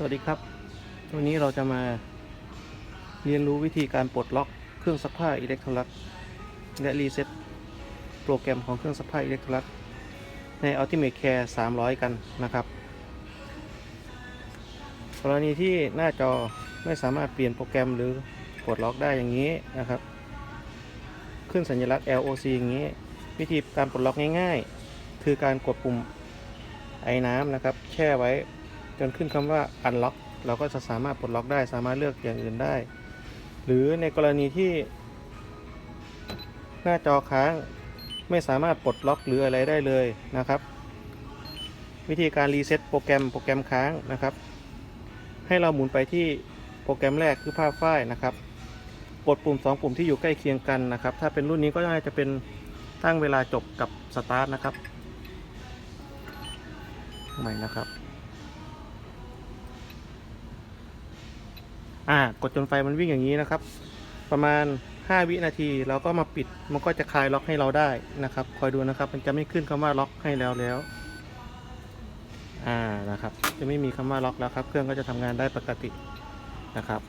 สวัสดีครับ วันนี้เราจะมาเรียนรู้วิธีการปลดล็อกเครื่องซักผ้าอิเล็กทรลักส์และรีเซ็ตโปรแกรมของเครื่องซักผ้าอิเล็กทรลักส์ใน Ultimate Care 300 กันนะครับ กรณีที่หน้าจอไม่สามารถเปลี่ยนโปรแกรมหรือปลดล็อกได้อย่างนี้นะครับ ขึ้นสัญลักษณ์ LOC อย่างนี้ วิธีการปลดล็อกง่าย ๆ คือการกดปุ่มไอ้น้ำนะครับ แช่ไว้ จนขึ้นคำว่า unlock เราก็จะสามารถปลดล็อกได้ สามารถเลือกอย่างอื่นได้ หรือในกรณีที่ หน้าจอค้างไม่สามารถปลดล็อกหรืออะไรได้เลยนะครับ วิธีการรีเซ็ตโปรแกรมโปรแกรมค้างนะครับ ให้เราหมุนไปที่โปรแกรมแรกคือภาพฝ้ายนะครับกดปุ่ม 2 ปุ่มที่อยู่ใกล้เคียงกันนะครับ ถ้าเป็นรุ่นนี้ก็น่าจะเป็นตั้งเวลาจบกับสตาร์ทนะครับ ใหม่นะครับ อ่ากดจนไฟมันวิ่งอย่างนี้นะครับ ประมาณ 5 วินาทีเราก็มาปิดมันก็จะคลายล็อกให้เราได้นะครับ คอยดูนะครับ มันจะไม่ขึ้นคำว่าล็อกให้แล้วแล้วอ่านะครับ จะไม่มีคำว่าล็อกแล้วครับ เครื่องก็จะทำงานได้ปกตินะครับ